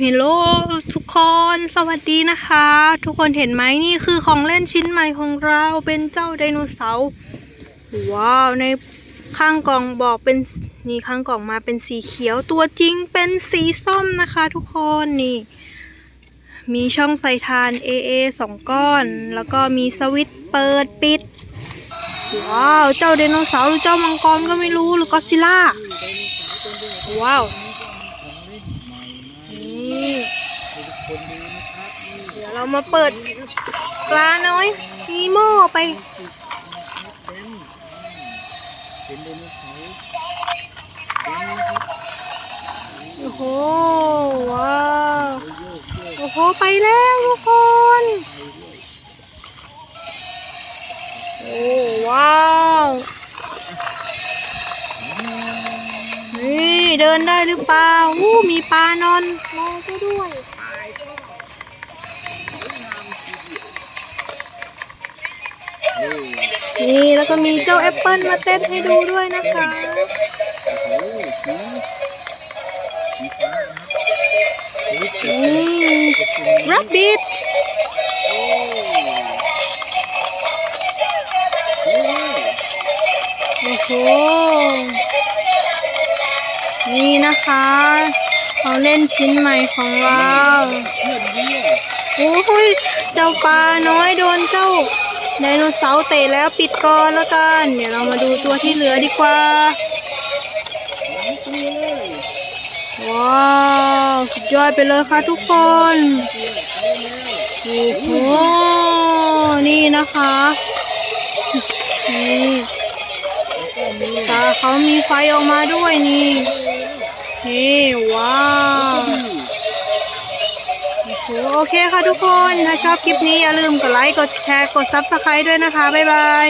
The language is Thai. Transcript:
เฮลโลทุกคนสวัสดีนะคะ ทุกคนเห็นไหมนี่คือของเล่นชิ้นใหม่ของเราเป็นเจ้าไดโนเสาร์ว้าวในข้างกล่องบอกเป็นนี่ข้างกล่องมาเป็นสีเขียวตัวจริงเป็นสีส้มนะคะ ทุกคนนี่ มีช่องใส่ทาน AA สองก้อน แล้วก็มีสวิตช์เปิดปิดว้าว เจ้าไดโนเสาร์หรือเจ้ามังกรก็ไม่รู้หรือก็ซิล่าว้าว นี่เดี๋ยวเรามาเปิดปลาน้อยนีโม่ไปโนเสาร์โอ้โหว้าวโอ้โหไปแล้วทุกคนโอ้ ว้าว นี่ เดินได้หรือเปล่าอู้มีปลานอนรอก็ด้วยนี่แล้วก็มีเจ้าแอปเปิลมาเต้นให้ดูด้วยนะคะอ้โหสีสีฟ้านะครับนี่รับบิดโอ้โห นี่นะคะ เของเล่นชิ้นใหม่ของเราเพื่อนเยี่ยมโอ้ยเจ้าปลาน้อยโดนเจ้าไดโนเสาร์เตะแล้วปิดก่อนแล้วกัน เดี๋ยวเรามาดูตัวที่เหลือดีกว่า ว้าวสุดยอดไปเลยค่ะทุกคนโอ้โหนี่นะคะนี่ตาเขามีไฟออกมาด้วยนี่ นี่ว้าวโอเคค่ะทุกคน ถ้าชอบคลิปนี้อย่าลืมกดไลค์ กดแชร์ กดซับสไครต์ด้วยนะคะ บ๊ายบาย